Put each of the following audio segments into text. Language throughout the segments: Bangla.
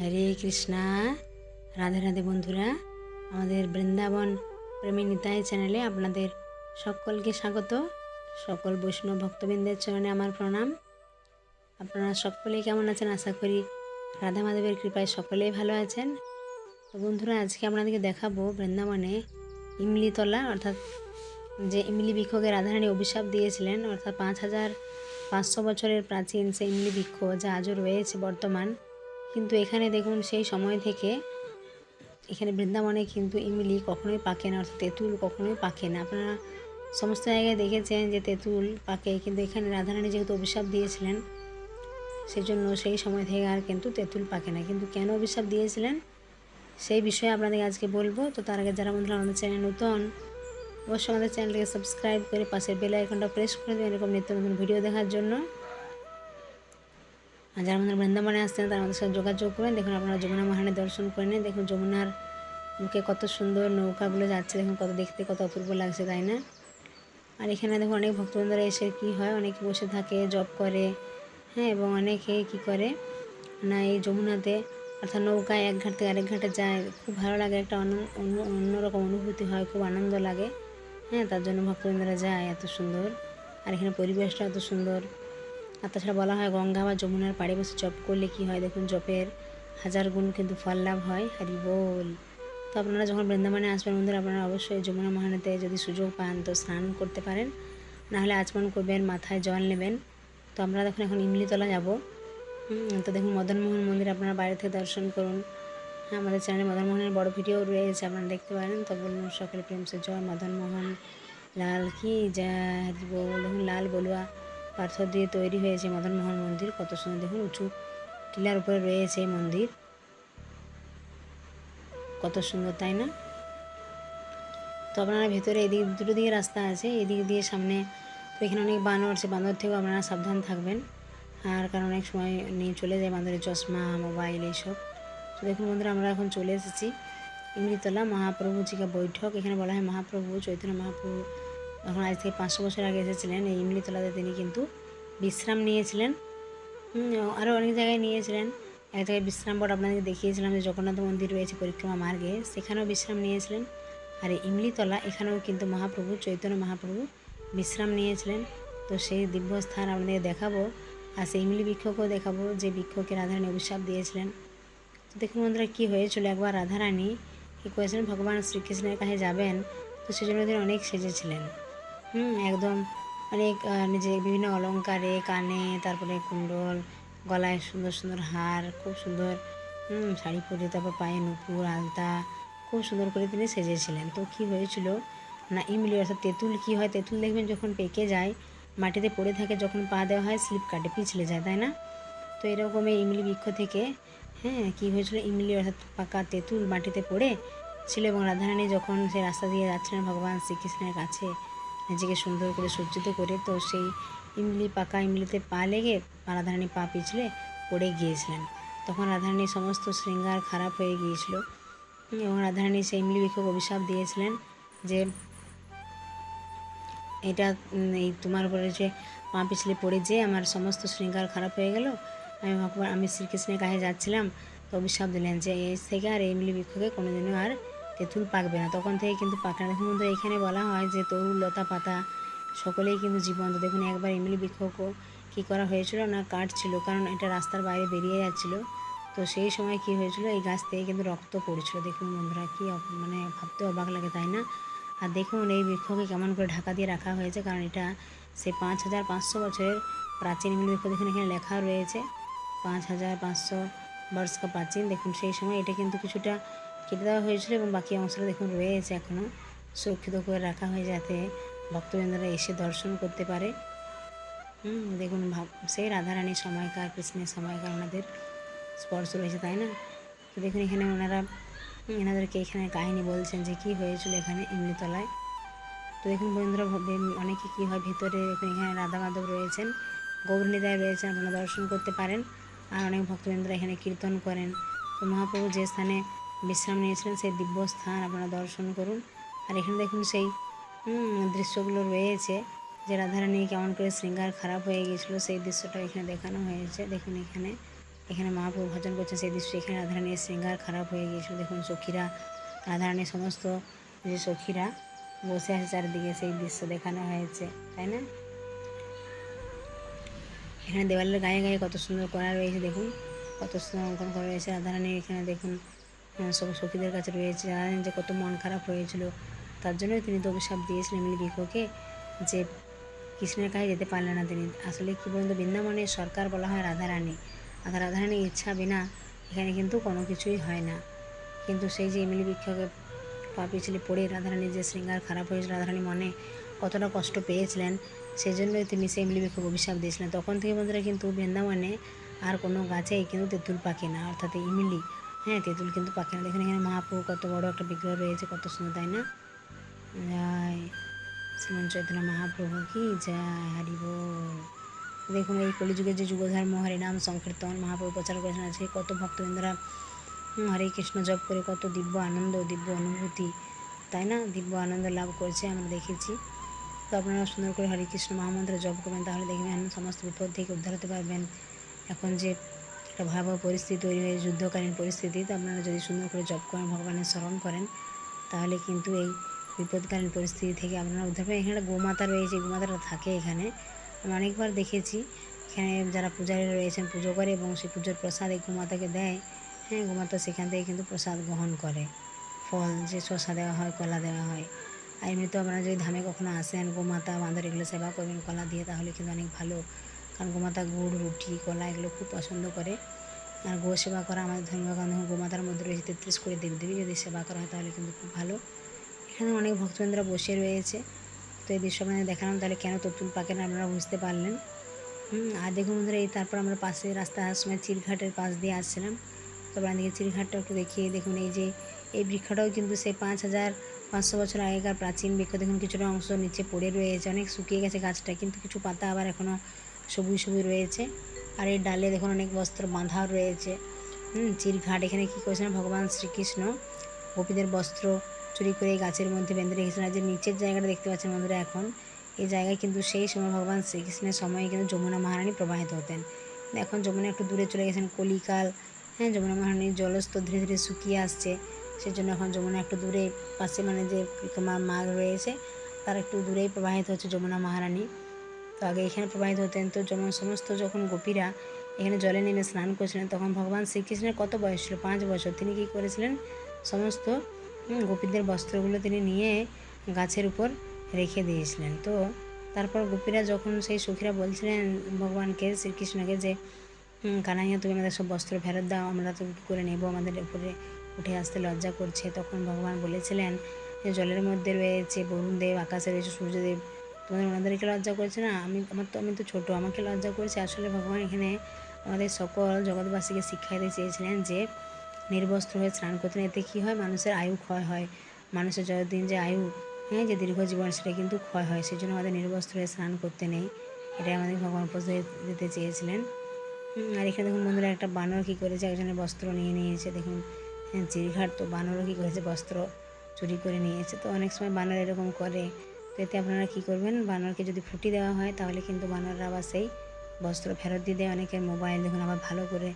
হরে কৃষ্ণা, রাধে রাধে বন্ধুরা। আমাদের বৃন্দাবন প্রেমী নিতাই চ্যানেলে আপনাদের সকলকে স্বাগত। সকল বৈষ্ণব ভক্তবৃন্দের চরণে আমার প্রণাম। আপনারা সকলেই কেমন আছেন? আশা করি রাধা মাধবের কৃপায় সকলেই ভালো আছেন। তো বন্ধুরা, আজকে আপনাদেরকে দেখাবো বৃন্দাবনে ইমলিতলা, অর্থাৎ যে ইমলি বৃক্ষকে রাধারানী অভিশাপ দিয়েছিলেন, অর্থাৎ পাঁচ হাজার পাঁচশো বছরের প্রাচীন সেই ইমলি বৃক্ষ যা আজও রয়েছে বর্তমান। কিন্তু এখানে দেখুন সেই সময় থেকে এখানে বৃন্দাবনে কিন্তু ইমলি কখনোই পাকে না, অর্থাৎ তেঁতুল কখনোই পাকে না। আপনারা সমস্ত জায়গায় দেখেছেন যে তেঁতুল পাকে, কিন্তু এখানে রাধারানী যেহেতু অভিশাপ দিয়েছিলেন সেই জন্য সেই সময় থেকে আর কিন্তু তেঁতুল পাকে না। কিন্তু কেন অভিশাপ দিয়েছিলেন, সেই বিষয়ে আপনাদের আজকে বলব। তো তার আগে যারা বন্ধুরা আমাদের চ্যানেল নতুন, অবশ্যই আমাদের চ্যানেলটিকে সাবস্ক্রাইব করে পাশের বেল আইকনটা প্রেস করে দেবেন এরকম নিত্য নতুন ভিডিও দেখার জন্য। আর যারা আমাদের বৃন্দাবনে আসছেন, তারা আমাদের সাথে যোগাযোগ করেন। দেখুন, আপনারা যমুনা মহারানের দর্শন করে নেন। দেখুন, যমুনার মুখে কত সুন্দর নৌকাগুলো যাচ্ছে। দেখুন, কত দেখতে কত অপূর্ব লাগছে, তাই না? আর এখানে দেখুন, অনেক ভক্তবৃন্দরা এসে কি হয়? অনেকে বসে থাকে জব করে হ্যাঁ এবং অনেকে কি করে? না, এই যমুনাতে অর্থাৎ নৌকায় এক ঘাট থেকে আরেক ঘাটে যায়। খুব ভালো লাগে, একটা অন্য, অন্যরকম অনুভূতি হয়, খুব আনন্দ লাগে। হ্যাঁ তার জন্য ভক্তবৃন্দরা যায়, এত সুন্দর। আর এখানে পরিবেশটা এত সুন্দর। আর তাছাড়া বলা হয় গঙ্গা বা যমুনার পাড়ে বসে জপ করলে কি হয়? দেখুন, জপের হাজার গুণ কিন্তু ফল লাভ হয়। হরি বল। তো আপনারা যখন বৃন্দাবনে আসবেন বন্ধুরা, আপনারা অবশ্যই যমুনা মহানাতে যদি সুযোগ পান তো স্নান করতে পারেন। নাহলে আচমন করবেন, মাথায় জল নেবেন। তো আমরা দেখুন এখন ইমলিতলা যাব। তো দেখুন, মদনমোহন মন্দির আপনারা বাইরে থেকে দর্শন করুন। হ্যাঁ আমাদের চ্যানেলে মদনমোহনের বড় ভিডিও রয়েছে, আপনারা দেখতে পারেন। তো বলুন, সকলে প্রেম সে জয়, মদনমোহন, লাল কি যা বল। লাল বলুয়া। পাথর দিয়ে তৈরি হয়েছে মদনমোহন মন্দির। কত সুন্দর দেখুন, উঁচু টিলার উপরে রয়েছে মন্দির। কত সুন্দর, তাই না? তো আপনারা ভেতরে এদিক, দুটো দিকে রাস্তা আছে, এদিক দিয়ে সামনে তো এখানে অনেক বানর আছে, বানর থেকেও আপনারা সাবধান থাকবেন। আর কারণ অনেক সময় নিয়ে চলে যায় বান্দরের চশমা, মোবাইল এইসব। তো দেখুন বন্ধুরা, আমরা এখন চলে এসেছি ইমরিতলা মহাপ্রভুজিকা বৈঠক। এখানে বলা হয় মহাপ্রভু, চৈতন্য মহাপ্রভু তখন আজ থেকে পাঁচশো বছর আগে এসেছিলেন এই ইমলিতলাতে তিনি কিন্তু বিশ্রাম নিয়েছিলেন। আরও অনেক জায়গায় নিয়েছিলেন। এক জায়গায় বিশ্রাম বোর্ড আপনাদেরকে দেখিয়েছিলাম যে জগন্নাথ মন্দির রয়েছে পরিক্রমা মার্গে, সেখানেও বিশ্রাম নিয়েছিলেন। আর এই ইমলিতলা, এখানেও কিন্তু মহাপ্রভু, চৈতন্য মহাপ্রভু বিশ্রাম নিয়েছিলেন। তো সেই দিব্য স্থান আপনাদের দেখাবো। আর সেই ইমলি বৃক্ষকেও দেখাবো যে বৃক্ষকে রাধারানী অভিশাপ দিয়েছিলেন। তো দেখুন বন্ধুরা, কী হয়েছিল? একবার রাধারানী কী করেছিলেন? ভগবান শ্রীকৃষ্ণের কাছে যাবেন, তো সেজন্য তিনি অনেক সেজেছিলেন। হুম, একদম। অনেক নিজে বিভিন্ন অলঙ্কারে কানে, তারপরে কুণ্ডল, গলায় সুন্দর সুন্দর হার, খুব সুন্দর। শাড়ি পরে, তারপর পায়ে নুপুর, আলতা, খুব সুন্দর করে তিনি সেজেছিলেন। তো কি হয়েছিল? না ইমলি অর্থাৎ তেঁতুল কী হয়? তেঁতুল দেখবেন যখন পেকে যায়, মাটিতে পড়ে থাকে, যখন পা দেওয়া হয়, স্লিপ কাটে, পিছলে যায়, তাই না? তো এরকম এই ইমলি বৃক্ষ থেকে হ্যাঁ কী হয়েছিল? ইমলি অর্থাৎ পাকা তেঁতুল মাটিতে পড়ে, ছিল এবং রাধারানী যখন সে রাস্তা দিয়ে যাচ্ছিলেন ভগবান শ্রীকৃষ্ণের কাছে নিজেকে সুন্দর করে সজ্জিত করে তো সেই ইমলি, পাকা ইমলিতে পা লেগে রাধারানী পা পিছলে পড়ে গিয়েছিলেন। তখন রাধারানীর সমস্ত শৃঙ্গার খারাপ হয়ে গিয়েছিল। এবং রাধারানী সেই ইমলি বৃক্ষক অভিশাপ দিয়েছিলেন যে এটা এই তোমার উপরে যে পা পিছলে পড়ে যে আমার সমস্ত শৃঙ্গার খারাপ হয়ে গেল, আমি ভগবান, আমি শ্রীকৃষ্ণের কাছে যাচ্ছিলাম, তো অভিশাপ দিলেন যে এই থেকে আর এই ইমলি বৃক্ষকে কোনোদিনও আর তেঁতুল পাকবে না। তখন থেকে কিন্তু পাকে না দেখুন বন্ধু এখানে বলা হয় যে তরুল লতা পাতা সকলেই কিন্তু জীবন্ত। দেখুন, একবার ইমলি বৃক্ষকও কী করা হয়েছিল না কাটছিল, কারণ এটা রাস্তার বাইরে বেরিয়ে যাচ্ছিল। তো সেই সময় কি হয়েছিল, এই গাছ থেকে কিন্তু রক্ত পড়েছিল। দেখুন বন্ধুরা, কি মানে ভাবতে অবাক লাগে, তাই না? আর দেখুন, এই বৃক্ষকে কেমন করে ঢাকা দিয়ে রাখা হয়েছে, কারণ এটা সে পাঁচ হাজার পাঁচশো বছরের প্রাচীন ইমলি বৃক্ষ দেখুন, এখানে লেখা রয়েছে, পাঁচ হাজার পাঁচশো বর্ষ প্রাচীন। দেখুন, সেই সময় এটা কিন্তু কিছুটা কেটে দেওয়া হয়েছিল এবং বাকি অংশটা দেখুন রয়েছে এখনও সুরক্ষিত করে রাখা হয়ে যাতে ভক্তবৃন্দরা এসে দর্শন করতে পারে। দেখুন সেই রাধারানীর সময়কার, কৃষ্ণের সময়কার ওনাদের স্পর্শ রয়েছে, তাই না? তো দেখুন এখানে ওনারা এনাদেরকে এখানে কাহিনী বলছেন যে কী হয়েছিল এখানে এমনিতলায়। তো দেখুন বন্ধুরা অনেকে কী হয় ভিতরে, দেখুন এখানে রাধা মাধব রয়েছেন, গৌরনীদায় রয়েছেন, আপনারা দর্শন করতে পারেন। আর অনেক ভক্তবৃন্দরা এখানে কীর্তন করেন। তো মহাপ্রভু যে স্থানে বিশ্রাম নিয়েছিলেন, সেই দিব্য স্থান আপনারা দর্শন করুন। আর এখানে দেখুন সেই দৃশ্যগুলো রয়েছে যে রাধারানী কেমন করে শৃঙ্গার খারাপ হয়ে গিয়েছিল, সেই দৃশ্যটা এখানে দেখানো হয়েছে। দেখুন এখানে এখানে মহাপ্রভু ভজন করছেন, সেই দৃশ্য এখানে রাধারানীর শৃঙ্গার খারাপ হয়ে গিয়েছিল। দেখুন সখীরা, রাধারানীর সমস্ত যে সখীরা বসে আছে চারিদিকে, সেই দৃশ্য দেখানো হয়েছে, তাই না? এখানে দেওয়ালের গায়ে গায়ে কত সুন্দর করা রয়েছে, দেখুন। কত সুন্দর অঙ্কন করা রয়েছে রাধারানীর, এখানে দেখুন। সব সখীদের কাছে রয়েছে। রাধারানীর যে কত মন খারাপ হয়েছিল। তার জন্যই তিনি তো অভিশাপ দিয়েছিলেন বিক্ষোকে যে কৃষ্ণের কাছে যেতে পারলেন না তিনি। আসলে কী বলুন তো বৃন্দাবনের সরকার বলা হয় রাধারানী। আর রাধারানীর ইচ্ছা বিনা এখানে কিন্তু কোনো কিছুই হয় না। কিন্তু সেই যে এমনি বিক্ষোকে পা পিছলে পড়ে রাধারানীর যে শৃঙ্গার খারাপ হয়েছিল রাধারানী মনে কতটা কষ্ট পেয়েছিলেন সেই জন্যই তিনি সেই এমনি বিক্ষোভ অভিশাপ দিয়েছিলেন। তখন থেকে বন্ধুরা কিন্তু বৃন্দাবনে আর কোনো গাছেই কিন্তু তেঁতুল পাকে না। অর্থাৎ ইমলি হ্যাঁ তেঁতুল কিন্তু পাকে না। দেখুন এখানে মহাপ্রভু কত বড় একটা বিগ্রহ রয়েছে, কত সুন্দর, তাই না? জয় শ্রীমন চৈতন্য মহাপ্রভু কি জয় হরি বল। দেখুন এই কলিযুগের যে যুগধর্ম হরিনাম সংকীর্তন, মহাপ্রভু প্রচার করেছেন আছে কত ভক্তবৃন্দরা হরে কৃষ্ণ জপ করে কত দিব্য আনন্দ, দিব্য অনুভূতি, তাই না? দিব্য আনন্দ লাভ করেছে, আমরা দেখেছি। তো আপনারা সুন্দর করে হরে কৃষ্ণ মহামন্ত্র জপ করবেন, তাহলে দেখবেন সমস্ত বিপদ থেকে উদ্ধার হতে পারবেন। এখন যে একটা ভয়াবহ পরিস্থিতি তৈরি হয়েছে যুদ্ধকালীন পরিস্থিতি তো আপনারা যদি সুন্দর করে জপ করেন, ভগবানের স্মরণ করেন, তাহলে কিন্তু এই বিপদকালীন পরিস্থিতি থেকে আপনারা উদ্ধার পাবেন। এখানে গোমাতা রয়েছে, গোমাতাটা থাকে এখানে। আমি অনেকবার দেখেছি, এখানে যারা পূজারী রয়েছেন, পুজো করে এবং সেই পুজোর প্রসাদ এই গোমাতাকে দেয়। হ্যাঁ গোমাতা সেখান থেকে কিন্তু প্রসাদ গ্রহণ করে। ফল যে শসা দেওয়া হয়, কলা দেওয়া হয়। আর এমনিতেও আপনারা যদি ধামে কখনো আসেন, গোমাতা, বাঁদর এগুলো সেবা করবেন, কলা দিয়ে, তাহলে কিন্তু অনেক ভালো কারণ গোমাতা গুড়, রুটি, কলা এগুলো খুব পছন্দ করে। আর গো সেবা করা আমাদের ধর্মীয় গোমাতার মধ্যে রয়েছে, তেত্রিশ করে দেবদেবী। যদি সেবা করা হয় তাহলে কিন্তু খুব ভালো। এখানে অনেক ভক্তবৃন্দরা বসে রয়েছে। তো এই দৃশ্য আপনাদের দেখালাম, তাহলে কেন ততুল পাকেন আপনারা বুঝতে পারলেন। আর দেখুন বন্ধুরা, এই তারপর আমরা পাশে রাস্তা আসার সময় চিরঘাটের পাশ দিয়ে আসছিলাম। তো আপনাদেরকে চিরঘাটটা একটু দেখিয়ে দেখুন, এই যে এই বৃক্ষটাও কিন্তু সেই পাঁচ হাজার পাঁচশো বছর আগেকার প্রাচীন বৃক্ষ। দেখুন, কিছুটা অংশ নিচে পড়ে রয়েছে, অনেক শুকিয়ে গেছে গাছটা, কিন্তু কিছু পাতা আবার এখনও সবুজ সবুজ রয়েছে। আর এই ডালে দেখুন অনেক বস্ত্র বাঁধাও রয়েছে। হুম চিরঘাট এখানে কী করেছিলেন ভগবান শ্রীকৃষ্ণ গোপীদের বস্ত্র চুরি করে গাছের মধ্যে বেঁধে রেখেছিলেন আর যে নিচের জায়গাটা দেখতে পাচ্ছেন বন্ধুরা এখন, এই জায়গায় কিন্তু সেই সময় ভগবান শ্রীকৃষ্ণের সময়ে কিন্তু যমুনা মহারানী প্রবাহিত হতেন। এখন যমুনা একটু দূরে চলে গেছেন, কলিকাল। হ্যাঁ যমুনা মহারানীর জলস্তর ধীরে ধীরে শুকিয়ে আসছে। সেজন্য এখন যমুনা একটু দূরে, পাশে মানে যে মা রয়েছে, তার একটু দূরেই প্রবাহিত হচ্ছে যমুনা মহারানী। তো আগে এখানে প্রবাহিত হতেন। তো যেমন সমস্ত যখন গোপীরা এখানে জলে নেমে স্নান করছিলেন, তখন ভগবান শ্রীকৃষ্ণের কত বয়স ছিল? পাঁচ বছর। তিনি কী করেছিলেন? সমস্ত গোপীদের বস্ত্রগুলো তিনি নিয়ে গাছের উপর রেখে দিয়েছিলেন। তো তারপর গোপীরা যখন সেই সখীরা বলছিলেন ভগবানকে, শ্রীকৃষ্ণকে যে কানাইয়া, তুমি আমাদের সব বস্ত্র ফেরত দাও, আমরা তো করে নেব? আমাদের উপরে উঠে আসতে লজ্জা করছে। তখন ভগবান বলেছিলেন জলের মধ্যে রয়েছে বরুণদেব আকাশে রয়েছে সূর্যদেব তোমাদের ওনাদেরকে লজ্জা করছে না? আমি আমার তো আমি তো ছোটো আমাকে লজ্জা করেছে। আসলে ভগবান এখানে আমাদের সকল জগৎবাসীকে শিক্ষা দিতে চেয়েছিলেন যে নির্বস্ত্র হয়ে স্নান করতে এতে কী হয়? মানুষের আয়ু ক্ষয় হয়। মানুষের যতদিন যে আয়ু হ্যাঁ যে দীর্ঘ জীবন সেটা কিন্তু ক্ষয় হয়। সেই জন্য আমাদের নির্বস্ত্র হয়ে স্নান করতে নেই। এটাই আমাদের ভগবান উপদেশ দিতে চেয়েছিলেন। আর এখানে দেখুন বন্ধুরা একটা বানর কী করেছে? একজনের বস্ত্র নিয়ে নিয়েছে। দেখুন হ্যাঁ, চিরঘাট তো বানরও কী করেছে? বস্ত্র চুরি করে নিয়েছে। তো অনেক সময় বানর এরকম করে। তো এতে আপনারা কী করবেন? বানরকে যদি ফুটি দেওয়া হয় তাহলে কিন্তু বানররা আবার সেই বস্ত্র ফেরত দিয়ে দেয়। অনেকের মোবাইল দেখুন আবার ভালো করে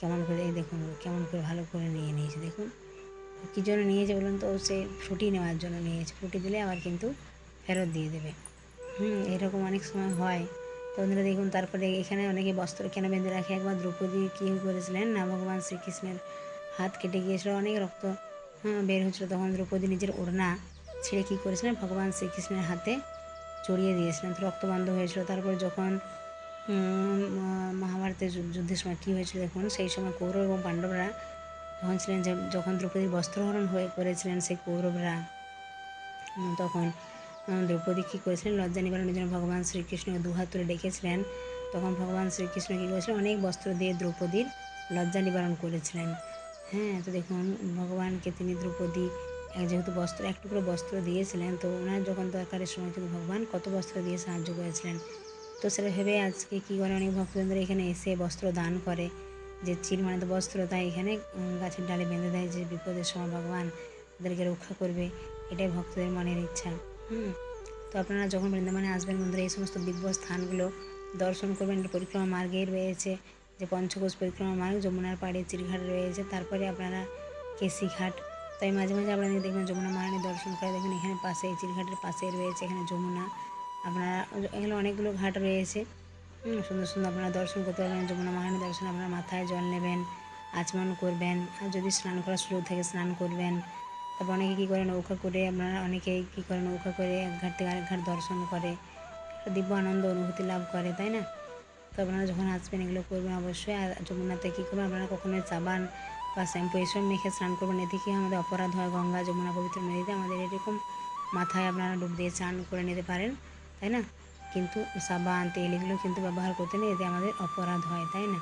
কেমন করে এই দেখুন কেমন করে ভালো করে নিয়ে নিয়েছে দেখুন। কী জন্য নিয়েছে বলুন তো? সে ফুটি নেওয়ার জন্য নিয়েছে। ফুটি দিলে আবার কিন্তু ফেরত দিয়ে দেবে। হুম এরকম অনেক সময় হয়। তো বন্ধুরা দেখুন তারপরে এখানে অনেকে বস্ত্র কেন বেঁধে রাখে? একবার দ্রৌপদী কী করেছিলেন না? ভগবান শ্রীকৃষ্ণের হাত কেটে গিয়েছিল অনেক রক্ত হ্যাঁ, বের হচ্ছিল তখন দ্রৌপদী নিজের ওড়না ছেড়ে কী করেছিলেন? ভগবান শ্রীকৃষ্ণের হাতে চড়িয়ে দিয়েছিলেন। তো রক্ত বন্ধ হয়েছিল। তারপর যখন মহাভারতের যুদ্ধের সময় কী হয়েছিল দেখুন? সেই সময় কৌরব এবং পাণ্ডবরা যখন ছিলেন যে, যখন দ্রৌপদীর বস্ত্রহরণ হয়ে করেছিলেন সেই কৌরবরা তখন দ্রৌপদী কী করেছিলেন? লজ্জা নিবারণের জন্য ভগবান শ্রীকৃষ্ণকে দুহাত তুলে ডেকেছিলেন। তখন ভগবান শ্রীকৃষ্ণ কী করেছিলেন? অনেক বস্ত্র দিয়ে দ্রৌপদীর লজ্জা নিবারণ করেছিলেন। হ্যাঁ তো দেখুন, ভগবানকে তিনি দ্রৌপদী যেহেতু বস্ত্র এক টুকরো বস্ত্র দিয়েছিলেন, তো ওনার যখন দরকারের সময় কিন্তু ভগবান কত বস্ত্র দিয়ে সাহায্য করেছিলেন। তো সেটা ভেবে আজকে কী করে অনেক ভক্তবৃন্দরা এখানে এসে বস্ত্র দান করে, যে চির মানে তো বস্ত্র, তাই এখানে গাছের ডালে বেঁধে দেয় যে বিপদের সময় ভগবান তাদেরকে রক্ষা করবে, এটাই ভক্তদের মনের ইচ্ছা। হুম। তো আপনারা যখন বৃন্দাবনে আসবেন বন্ধুরা, এই সমস্ত দিব্য স্থানগুলো দর্শন করবেন পরিক্রমা মার্গেই রয়েছে, যে পঞ্চকোষ পরিক্রমা মার্গ, যমুনার পাড়ে চিরঘাট রয়েছে, তারপরে আপনারা কেসিঘাট তাই মাঝে মাঝে আপনাদের দেখবেন যমুনা মহারানী দর্শন করে, দেখবেন এখানে পাশে এই চিরঘাটের পাশে রয়েছে এখানে যমুনা। আপনারা এখানে অনেকগুলো ঘাট রয়েছে। সুন্দর সুন্দর আপনারা দর্শন করতে পারবেন, যমুনা মহারানী দর্শন আপনারা মাথায় জল নেবেন, আচমন করবেন, আর যদি স্নান করার সুযোগ থাকে স্নান করবেন। তারপর অনেকে কী করে নৌকা করে, আপনারা অনেকেই কী করে নৌকা করে এক ঘাট থেকে আরেক ঘাট দর্শন করে দিব্য আনন্দ অনুভূতি লাভ করে, তাই না? তো আপনারা যখন আসবেন এগুলো করবেন অবশ্যই। আর যমুনাতে কী করবেন, আপনারা কখনোই সাবান বা শ্যাম্পু এসব মেখে স্নান করবেন এদিকে আমাদের অপরাধ হয় গঙ্গা যমুনা পবিত্র নদীতে। আমাদের এরকম মাথায় আপনারা ডুব দিয়ে চান করে নিতে পারেন, তাই না? কিন্তু সাবান, তেল, এগুলো কিন্তু ব্যবহার করতে নেই, এতে আমাদের অপরাধ হয়, তাই না?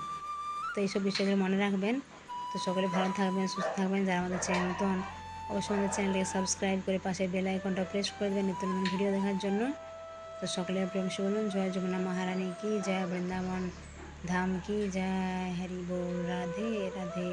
তো এইসব বিষয়গুলো মনে রাখবেন। তো সকলে ভালো থাকবেন, সুস্থ থাকবেন। যারা আমাদের চ্যানেল নতুন, অবশ্যই আমাদের চ্যানেলটিকে সাবস্ক্রাইব করে পাশে বেল আইকনটা প্রেস করে দেবেন নিত্য নতুন ভিডিও দেখার জন্য। তো সকলের প্রেম বলুন জয় যমুনা মহারানী কি জয় বৃন্দাবন। ধাম কি জয় হরি বল রাধে রাধে